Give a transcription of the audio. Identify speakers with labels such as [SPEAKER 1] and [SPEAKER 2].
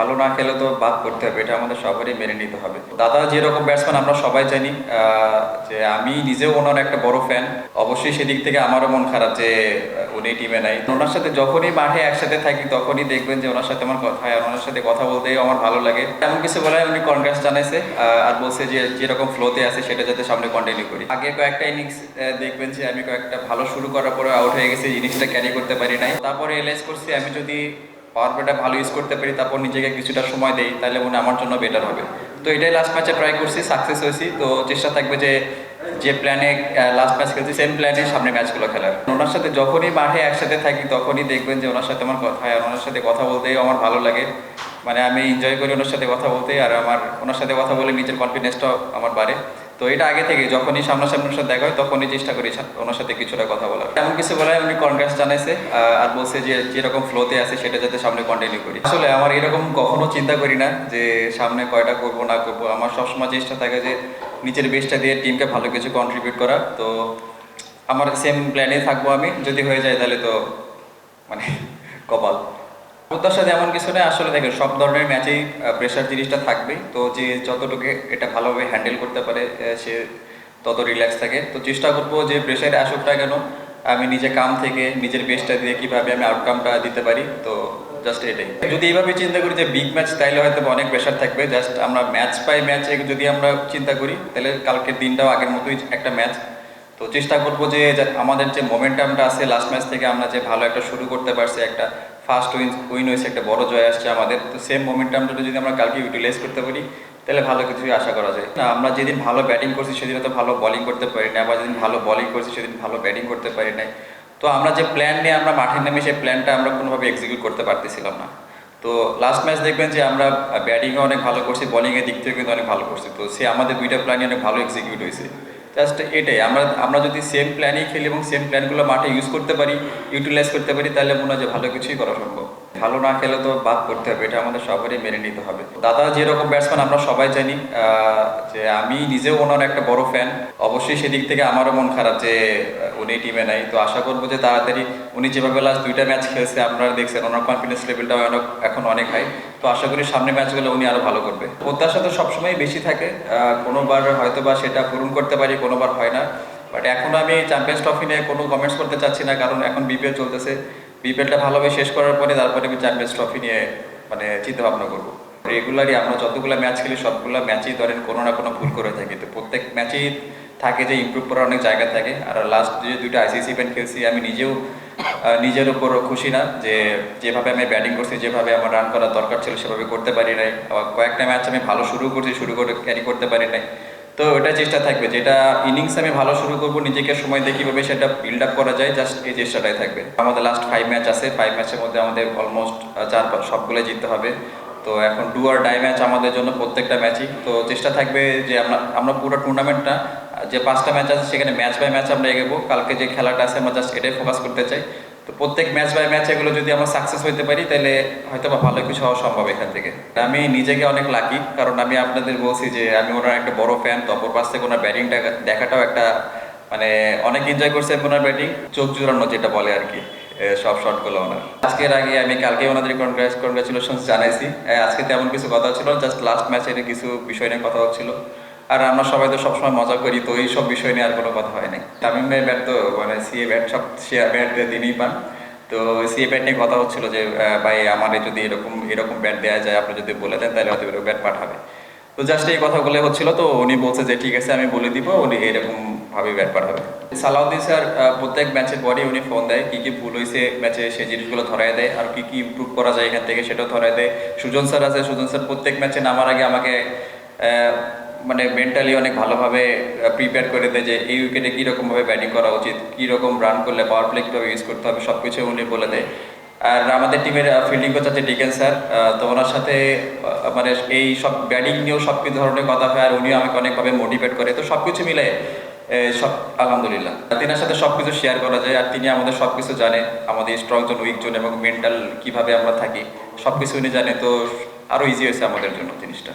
[SPEAKER 1] ভালো না খেলে তো বাদ করতে হবে, এটা আমাদের সবারই মেনে নিতে হবে। দাদা, যেরকম ব্যাটসম্যান আমরা সবাই জানি যে আমি নিজেও ওনার একটা বড় ফ্যান অবশ্যই সেদিক থেকে আমারও মন খারাপ যে উনি টিমে নাই। ওনার সাথে যখনই মাঠে একসাথে থাকি, তখনই দেখবেন যে ওনার সাথে আমার কথা হয় ওনার সাথে কথা বলতেই আমার ভালো লাগে। এমন কিছু বলে উনি কনগ্রেস জানাইছে আর বলছে যে, যেরকম ফ্লোতে আছে, সেটা যাতে সামনে কন্টিনিউ করি। আগে কয়েকটা ইনিংস দেখবেন যে আমি কয়েকটা ভালো শুরু করার পরে আউট হয়ে গেছি জিনিসটা ক্যারি করতে পারি নাই। তারপরে রিয়েলাইজ করছি, আমি যদি পাওয়ার প্লেটা ভালো ইউজ করতে পারি, তারপর নিজেকে কিছুটা সময় দেই, তাহলে মনে আমার জন্য বেটার হবে। তো এটাই লাস্ট ম্যাচে ট্রাই করছি সাকসেস হয়েছি। তো চেষ্টা থাকবে যে যে প্ল্যানে লাস্ট ম্যাচ খেলছি সেম প্ল্যানে সামনে ম্যাচগুলো খেলার। ওনার সাথে যখনই মাঠে একসাথে থাকি, তখনই দেখবেন যে ওনার সাথে আমার কথা হয় ওনার সাথে কথা বলতেই আমার ভালো লাগে। মানে আমি এনজয় করি ওনার সাথে কথা বলতে আর আমার, ওনার সাথে কথা বলে নিজের কনফিডেন্সটাও আমার বাড়ে। তো এটা আগে থেকে, যখনই সামনাসামনি ওনার সাথে দেখা হয়, তখনই চেষ্টা করি ওনার সাথে কিছুটা কথা বলার। এমন কিছু বলে উনি কনগ্রেস জানাইছে আর বলছে যে যেরকম ফ্লোতে আছে, সেটা যাতে সামনে কন্টিনিউ করি। আসলে আমার এরকম কখনো চিন্তা করি না যে সামনে কয়টা করব, না করব। আমার সবসময় চেষ্টা থাকে যে নিজের বেস্টটা দিয়ে টিমকে ভালো কিছু কন্ট্রিবিউট করা। তো আমার সেম প্ল্যানে থাকব আমি। যদি হয়ে যায় তাহলে তো মানে কপাল। প্রত্যাশা এমন কিছু নেই আসলে দেখেন, সব ধরনের ম্যাচেই প্রেশার জিনিসটা থাকবেই। তো যে যতটুকু এটা ভালোভাবে হ্যান্ডেল করতে পারে সে তত রিল্যাক্স থাকে। তো চেষ্টা করব যে প্রেশারে আসুক না কেন, আমি নিজে কাম থেকে, নিজের বেস্টটা দিয়ে কীভাবে আমি আউটকামটা দিতে পারি। তো জাস্ট এটাই। যদি এইভাবে চিন্তা করি যে বিগ ম্যাচ তাইলে হয়তো অনেক প্রেশার থাকবে। জাস্ট আমরা ম্যাচ পাই ম্যাচে যদি আমরা চিন্তা করি তাহলে কালকের দিনটাও আগের মতোই একটা ম্যাচ তো চেষ্টা করব যে আমাদের যে মোমেন্টামটা আছে লাস্ট ম্যাচ থেকে আমরা যে ভালো একটা শুরু করতে পারছি, একটা ফার্স্ট উইন উইন হয়েছে, একটা বড় জয় আসছে আমাদের। তো সেম মোমেন্টামটা যদি আমরা কালকে ইউটিলাইজ করতে পারি, তাহলে ভালো কিছুই আশা করা যায়। না, আমরা যেদিন ভালো ব্যাটিং করছি, সেদিন তো ভালো বলিং করতে পারি না আবার যেদিন ভালো বলিং করছি, সেদিন ভালো ব্যাটিং করতে পারি নাই। তো আমরা যে প্ল্যান নিয়ে আমরা মাঠে নেমে, সেই প্ল্যানটা আমরা কোনোভাবে এক্সিকিউট করতে পারতেছিলাম না। তো লাস্ট ম্যাচ দেখবেন যে আমরা ব্যাটিংয়ে অনেক ভালো করছি বলিংয়ের দিক থেকে কিন্তু অনেক ভালো করছি। তো সে আমাদের দুইটা প্ল্যানই অনেক ভালো এক্সিকিউট হয়েছে। জাস্ট এটাই। আমরা আমরা যদি সেম প্ল্যানেই খেলি এবং সেম প্ল্যানগুলো মাঠে ইউজ করতে পারি ইউটিলাইজ করতে পারি, তাহলে মনে হয় যে ভালো কিছুই করা সম্ভব। ভালো না খেলে তো বাদ করতে হবে, এটা আমাদের সবারই মেনে নিতে হবে। দাদা, যেরকম ব্যাটসম্যান আমরা সবাই জানি যে আমি নিজেও ওনার একটা বড় ফ্যান অবশ্যই সেদিক থেকে আমারও মন খারাপ যে উনি টিমে নাই। তো আশা করব যে তাড়াতাড়ি উনি যেভাবে লাস্ট দুইটা ম্যাচ খেলছে, আপনারা দেখছেন, ওনার কনফিডেন্স লেভেলটাও অনেক, এখন অনেক হাই তো আশা করি সামনে ম্যাচগুলো উনি আরও ভালো করবে। প্রত্যাশা তো সবসময় বেশি থাকে কোনোবার হয়তো বা সেটা পূরণ করতে পারি, কোনোবার হয় না। বাট এখন আমি চ্যাম্পিয়ন্স ট্রফি নিয়ে কোনো কমেন্টস করতে চাচ্ছি না, কারণ এখন বিপিএল চলতেছে। বিপিএলটা ভালোভাবে শেষ করার পরে তারপরে আমি চ্যাম্পিয়ন্স ট্রফি নিয়ে মানে চিন্তা ভাবনা করব। রেগুলারই আমরা যতগুলো ম্যাচ খেলি, সবগুলো ম্যাচই ধরেন কোনো না কোনো ভুল করে থাকি। তো প্রত্যেক ম্যাচেই থাকে যে ইমপ্রুভ করার অনেক জায়গা থাকে। আর লাস্ট যে দুইটা আইসিসি ইভেন্ট খেলছি, আমি নিজেও নিজের উপর খুশি না যে যেভাবে আমি ব্যাটিং করছি, যেভাবে আমার রান করার দরকার ছিল, সেভাবে করতে পারি নাই। কয়েকটা ম্যাচ আমি ভালো শুরু করছি, শুরু করে ক্যারি করতে পারি নাই। তো ওটা চেষ্টা থাকবে, যেটা ইনিংস আমি ভালো শুরু করব, নিজেকে সময় দিয়ে কীভাবে সেটা বিল্ড আপ করা যায় জাস্ট এই চেষ্টাটাই থাকবে। আমাদের লাস্ট ফাইভ ম্যাচ আছে ফাইভ ম্যাচের মধ্যে আমাদের অলমোস্ট চার পাঁচ সবগুলো জিততে হবে। তো এখন ডু আর ডাই ম্যাচ আমাদের জন্য প্রত্যেকটা ম্যাচই তো চেষ্টা থাকবে যে আমরা আমরা পুরো টুর্নামেন্টটা যে পাঁচটা ম্যাচ আছে, সেখানে ম্যাচ বাই ম্যাচ আমরা এগোবো। কালকে যে খেলাটা আছে, আমরা জাস্ট এটাই ফোকাস করতে চাই। তো প্রত্যেক ম্যাচ বাই ম্যাচ এগুলো যদি আমরা সাকসেস হইতে পারি, তাহলে হয়তো বা ভালো কিছু হওয়া সম্ভব এখান থেকে। আমি নিজেকে অনেক লাকি কারণ আমি আপনাদের বলছি যে আমি ওনার একটা বড় ফ্যান তো অপর পাশ থেকে ওনার ব্যাটিংটা দেখাটাও একটা মানে অনেক এনজয় করছে ওনার ব্যাটিং চোখ জুড়ানো যেটা বলে আর কি সব শটগুলো ওনার। আজকের আগে আমি কালকে ওনাদের কনগ্রেস কনগ্রাচুলেশন জানাইছি আজকে তেমন কিছু কথা ছিল জাস্ট লাস্ট ম্যাচের কিছু বিষয় নিয়ে কথা হচ্ছিল আর আমরা সবাই তো সবসময় মজা করি, তো এই সব বিষয় নিয়ে আর কোনো কথা হয় নাই। তামিম ভাই ব্যাট তো মানে সিএ ব্যাট, সব সিএ ব্যাট তিনিই পান। তো সিএ ব্যাট নিয়ে কথা হচ্ছিল যে ভাই, আমার যদি এরকম এরকম ব্যাট দেওয়া যায়, আপনি যদি বলে দেন, তাহলে হয়তো এরকম ব্যাট পাঠাবে। তো জাস্ট এই কথাগুলো হচ্ছিল, তো উনি বলছে যে, ঠিক আছে, আমি বলে দিব, উনি এরকম ভাবে ব্যাট পাঠাবে। সালাউদ্দিন স্যার প্রত্যেক ম্যাচের পরে উনি ফোন দেয়, কি কি ভুল হয়েছে ম্যাচে সেই জিনিসগুলো ধরায় দেয়, আর কি কি ইম্প্রুভ করা যায় এখান থেকে সেটাও ধরায় দেয়। সুজন স্যার আছে, সুজন স্যার প্রত্যেক ম্যাচে নামার আগে আমাকে মানে মেন্টালি অনেক ভালোভাবে প্রিপেয়ার করে দেয় যে এই উইকেটে কীরকমভাবে ব্যাটিং করা উচিত, কীরকম রান করলে পাওয়ার প্লে কীভাবে ইউজ করতে হবে সব কিছু উনি বলে দেয়। আর আমাদের টিমের ফিল্ডিং কোচ আছে ডিকেন স্যার তো ওনার সাথে মানে এই সব ব্যাটিং নিয়েও সব ধরনের কথা হয়, আর উনিও আমাকে অনেকভাবে মোটিভেট করে, তো সব কিছু মিলে সব আলহামদুলিল্লাহ। তিনার সাথে সব কিছু শেয়ার করা যায়, আর তিনি আমাদের সব কিছু জানে, আমাদের স্ট্রং জোন উইক জোন এবং মেন্টাল কীভাবে আমরা থাকি সব কিছু উনি জানে, তো আরও ইজি হয়েছে আমাদের জন্য জিনিসটা।